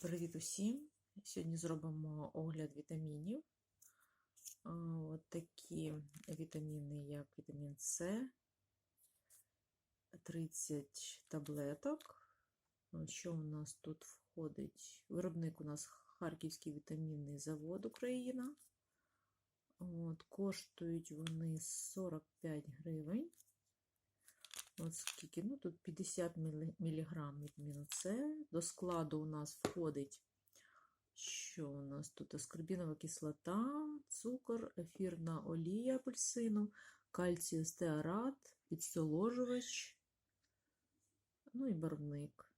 Привіт усім! Сьогодні зробимо огляд вітамінів. От такі вітаміни, як вітамін С, 30 таблеток. Що у нас тут входить? Виробник у нас Харківський вітамінний завод Україна. От, коштують вони 45 гривень. От скільки? Ну, тут 50 мг вітаміну С. До складу у нас входить, що у нас тут аскорбінова кислота, цукор, ефірна олія апельсину, кальцій стеарат, підсоложувач, ну і барвник.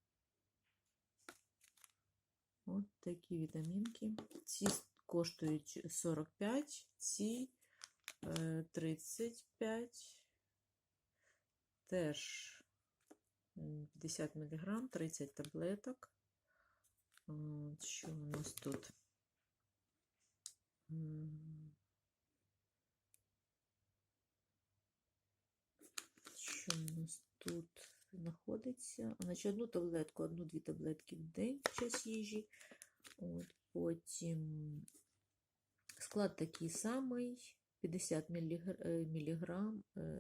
От такі вітамінки. Ці коштують 45, ці е, 35 теж 50 мг, 30 таблеток. Що у нас тут? Що у нас тут знаходиться? Значить, одну таблетку, одну-дві таблетки в день під час їжі. От, Потім склад такий самий. 50 мг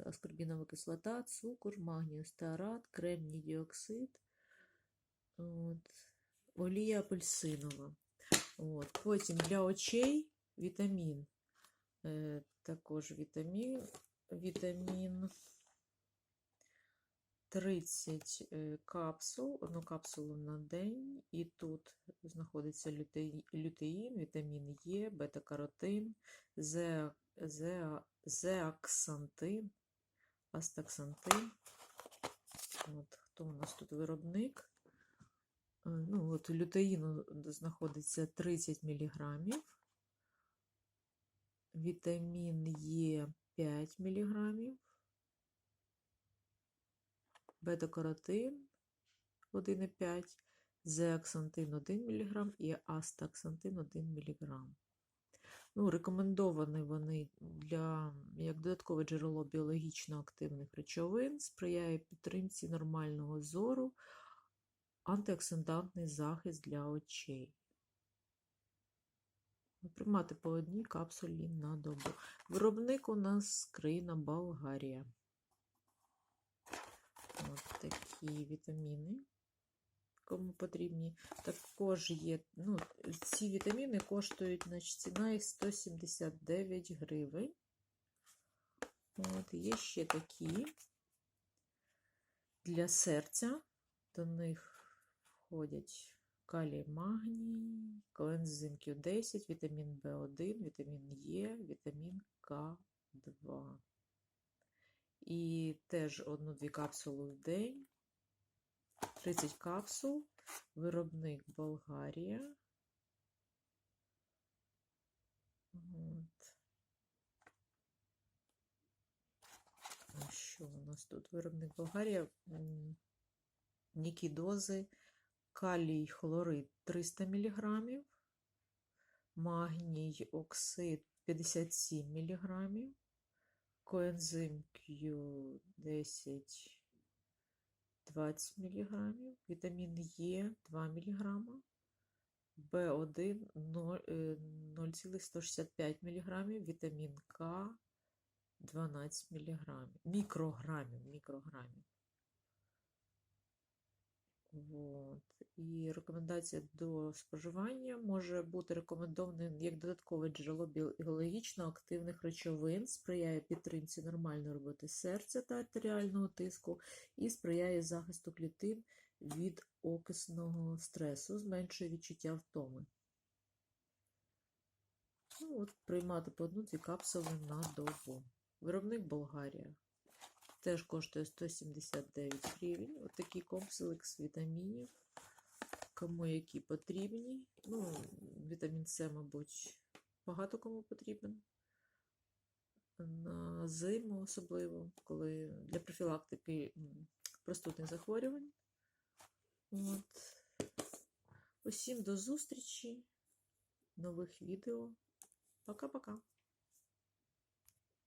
аскорбінова кислота, цукор, магнію стеарат, кремній діоксид, от, олія апельсинова. От. Потім для очей вітамін. Е, також вітамін, вітамін 30 е, капсул, одну капсулу на день, і тут знаходиться лютеїн, вітамін Е, бета-каротин, зе зеаксантин, астаксантин. От, Хто у нас тут виробник? Ну, от Лютеїну знаходиться 30 мг, вітамін Е 5 мг, бета-каротин 1,5, зеаксантин 1 мг і астаксантин 1 мг. Ну, Рекомендовані вони для, як додаткове джерело біологічно активних речовин, сприяє підтримці нормального зору, антиоксидантний захист для очей. Приймати по одній капсулі на добу. Виробник у нас країна Болгарія. Ось такі вітаміни кому потрібні. Також є, ну, ці вітаміни коштують, значить, ціна їх 179 гривень. От, Є ще такі для серця. До них входять калій магній, коензим Q10, вітамін В1, вітамін Е, вітамін К2. І теж одну-дві капсули в день. 30 капсул, виробник Болгарія. От. Що у нас тут? Виробник Болгарія, нікідози, калій хлорид 300 мг, магній оксид 57 мг, коензим Q10 20 мг, вітамін Е 2 мг, В1 0,165 мг, вітамін К 12 мг, мікрограмів, мікрограмів. Вот. І рекомендація до споживання може бути рекомендованим як додаткове джерело біологічно активних речовин, сприяє підтримці нормальної роботи серця та артеріального тиску і сприяє захисту клітин від окисного стресу, зменшує відчуття втоми. Ну, от, Приймати по одну-дві капсули на добу. Виробник Болгарія. Теж коштує 179 гривень. Ось такий комплекс вітамінів. Кому які потрібні. Ну, Вітамін С, мабуть, багато кому потрібен. На зиму особливо, коли для профілактики простудних захворювань. От. Усім до зустрічі, нових відео. Пока-пока.